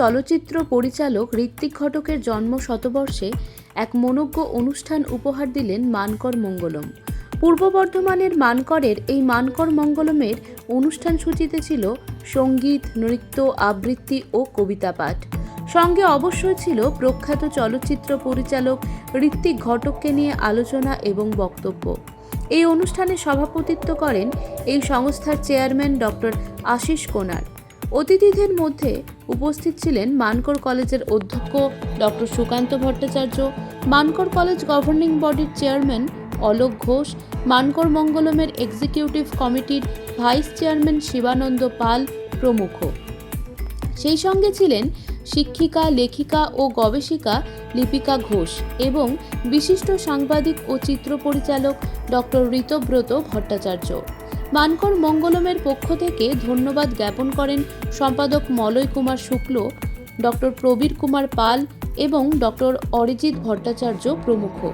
চলচ্চিত্র পরিচালক ঋত্বিক ঘটকের জন্ম শতবর্ষে এক মনোজ্ঞ অনুষ্ঠান উপহার দিলেন মানকর মঙ্গলম। পূর্ব বর্ধমানের মানকরের এই মানকর মঙ্গলমের অনুষ্ঠান সূচিতে ছিল সংগীত, নৃত্য, আবৃত্তি ও কবিতা পাঠ। সঙ্গে অবশ্যই ছিল প্রখ্যাত চলচ্চিত্র পরিচালক ঋত্বিক ঘটককে নিয়ে আলোচনা এবং বক্তব্য। এই অনুষ্ঠানে সভাপতিত্ব করেন এই সংস্থার চেয়ারম্যান ডক্টর আশিস কোনার। অতিথিদের মধ্যে উপস্থিত ছিলেন মানকর কলেজের অধ্যক্ষ doctor Sukanta Bhattacharya, Mankar college governing বডির চেয়ারম্যান অলোক ঘোষ, মানকর মঙ্গলমের এক্সিকিউটিভ কমিটির ভাইস চেয়ারম্যান শিবানন্দ পাল প্রমুখ। সেই সঙ্গে ছিলেন শিক্ষিকা, লেখিকা ও গবেষিকা লিপিকা ঘোষ এবং বিশিষ্ট সাংবাদিক ও চিত্র পরিচালক ডক্টর ঋতব্রত ভট্টাচার্য। মানকর মঙ্গলমের পক্ষ থেকে ধন্যবাদ জ্ঞাপন করেন সম্পাদক মলয় কুমার শুক্ল, ডক্টর প্রবীর কুমার পাল এবং ডক্টর অরিজিৎ ভট্টাচার্য প্রমুখ।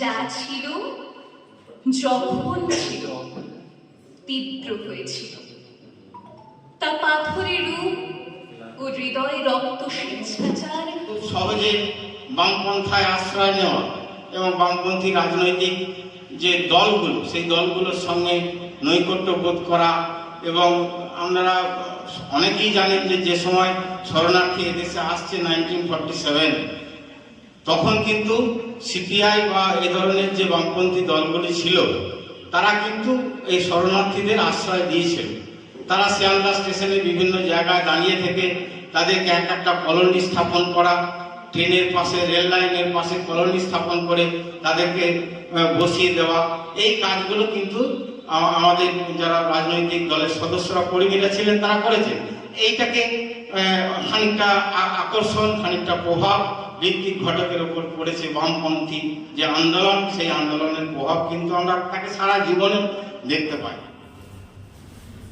যা ছিল, যখন ছিল, তীব্র হয়েছিল। তা পাথরের রূপ ও হৃদয় রক্ত স্বেচ্ছাচার। সহজে বামপন্থায় আশ্রয় নেওয়া এবং বামপন্থী রাজনৈতিক যে দলগুলো, সেই দলগুলোর সঙ্গে নৈকট্য বোধ করা এবং আপনারা অনেকেই জানেন যে যে সময় শরণার্থী এদেশে আসছে নাইনটিন ফর্টি সেভেন তখন কিন্তু সিপিআই বা এ ধরনের যে বামপন্থী দলগুলি ছিল, তারা কিন্তু এই শরণার্থীদের আশ্রয় দিয়েছিল তারা শিয়ালদা স্টেশনে বিভিন্ন জায়গায় দাঁড়িয়ে থেকে তাদেরকে এক একটা কলোনি স্থাপন করা, ট্রেনের পাশে, রেল লাইনের পাশে কলোনি স্থাপন করে তাদেরকে বসিয়ে দেওয়া। এই কাজগুলো কিন্তু আমাদের যারা রাজনৈতিক দলের সদস্যরা কর্মীরা ছিলেন, তারা করেছেন। এইটাকে খানিকটা আকর্ষণ, খানিকটা প্রভাব ঋত্বিক ঘটকের উপর পড়েছে বামপন্থী যে আন্দোলন, সেই আন্দোলনের প্রভাব কিন্তু আমরা তাকে সারা জীবনে দেখতে পাই।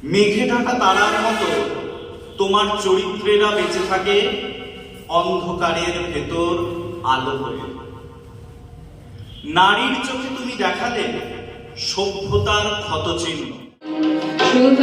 মেঘে ঢাকা তারার মতো তোমার চরিত্রেরা বেঁচে থাকে অন্ধকারের ভেতর আলো হয়ে নারীর চোখে তুমি দেখালে সভ্যতার ক্ষতচিহ্ন। शुभ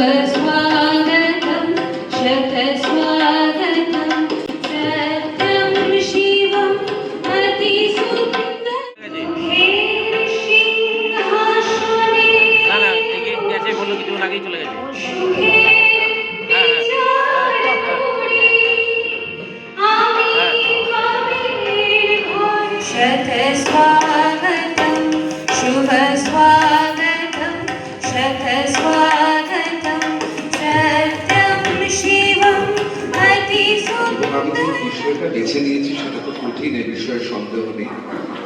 বেছে নিয়েছি সেটা তো কঠিন এ বিষয়ে সন্দেহ নেই।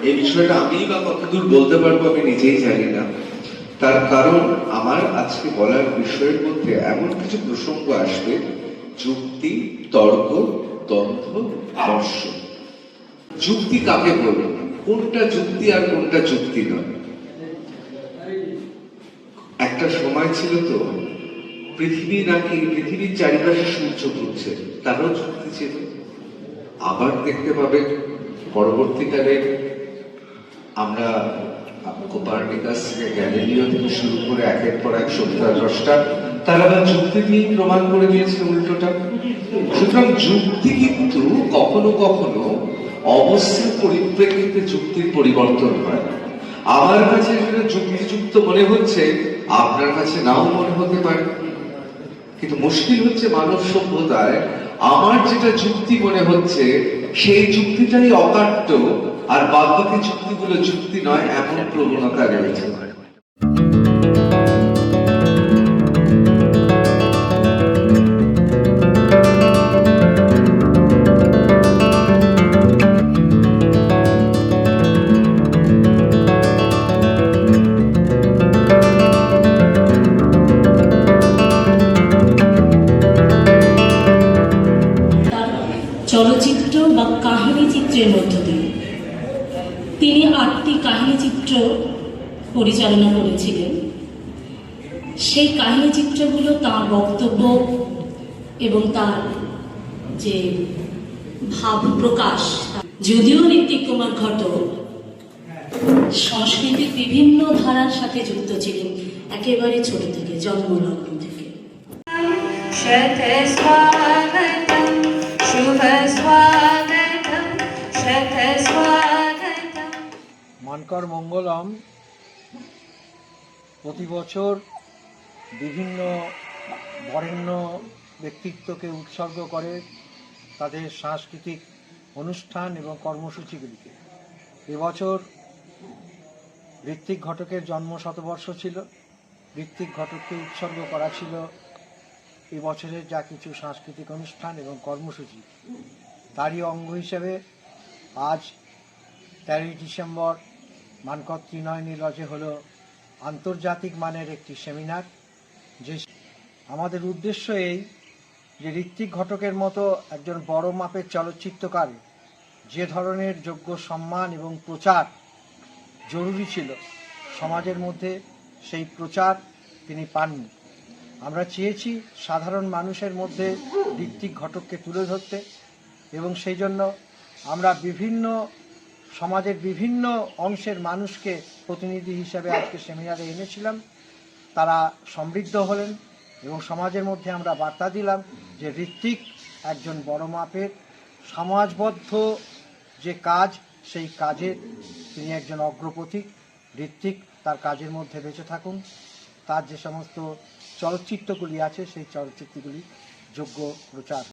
এই বিষয়টা আমি বা কতদূর বলতে পারব আমি নিজেই জানি না। তার কারণ, আমার আজকে বলার বিষয়ের মধ্যে এমন কিছু প্রসঙ্গ আসবে, যুক্তি, তর্ক দ্বন্দ্ব দর্শন যুক্তি কাকে বলব কোনটা যুক্তি আর কোনটা যুক্তি নয়। একটা সময় ছিল তো, পৃথিবী নাকি, পৃথিবীর চারিপাশে সূর্য ঘুরছে তারও যুক্তি ছিল। আবার দেখতে পাবেন পরবর্তীকালে আমরা গ্যালিলিও থেকে শুরু করে একের পর এক তারা আবার যুক্তি দিয়ে প্রমাণ করে দিয়েছে উল্টোটা? সুতরাং যুক্তি কিন্তু কখনো কখনো অবস্থার পরিপ্রেক্ষিতে যুক্তির পরিবর্তন হয়। আমার কাছে যেটা যুক্তিযুক্ত মনে হচ্ছে, আপনার কাছে নাও মনে হতে পারে। কিন্তু মুশকিল হচ্ছে মানব সভ্যতায় আমার যেটা যুক্তি মনে হচ্ছে, সেই যুক্তিটাই অকাট্য, আর বাদ বাকি যুক্তিগুলো যুক্তি নয়, এমন প্রবণতা রয়েছে। আটটি কাহিনী চিত্র পরিচালনা করেছিলেন। সেই কাহিনী চিত্রগুলো তার বক্তব্য এবং তার যে ভাব প্রকাশ, যদিও ঋত্বিক কুমার ঘটক সংস্কৃতির বিভিন্ন ধারার সাথে যুক্ত ছিলেন, একেবারে ছোট থেকে, জন্মলগ্ন থেকে। মানকর মঙ্গলম প্রতি বছর বিভিন্ন বরেণ্য ব্যক্তিত্বকে উৎসর্গ করে তাদের সাংস্কৃতিক অনুষ্ঠান এবং কর্মসূচিগুলিকে। এবছর ঋত্বিক ঘটকের জন্ম শতবর্ষ ছিল। ঋত্বিক ঘটককে উৎসর্গ করা ছিল এবছরের যা কিছু সাংস্কৃতিক অনুষ্ঠান এবং কর্মসূচি। তারই অঙ্গ হিসেবে আজ তেরোই ডিসেম্বর মানকর ত্রিনয়নী লজে হলো আন্তর্জাতিক মানের একটি সেমিনার। যে আমাদের উদ্দেশ্য এই যে ঋত্বিক ঘটকের মতো একজন বড় মাপের চলচ্চিত্রকার, যে ধরনের যোগ্য সম্মান এবং প্রচার জরুরি ছিল সমাজের মধ্যে, সেই প্রচার তিনি পাননি। আমরা চেয়েছি সাধারণ মানুষের মধ্যে ঋত্বিক ঘটককে তুলে ধরতে এবং সেই জন্য আমরা বিভিন্ন সমাজের বিভিন্ন অংশের মানুষকে প্রতিনিধি হিসাবে আজকে সেমিনারে এনেছিলাম। তারা সমৃদ্ধ হলেন এবং সমাজের মধ্যে আমরা বার্তা দিলাম যে ঋত্বিক একজন বড় মাপের, সমাজবদ্ধ যে কাজ, সেই কাজে তিনি একজন অগ্রপথিক। ঋত্বিক তার কাজের মধ্যে বেঁচে থাকুন। তার যে সমস্ত চলচ্চিত্রগুলি আছে, সেই চলচ্চিত্রগুলি যোগ্য প্রচার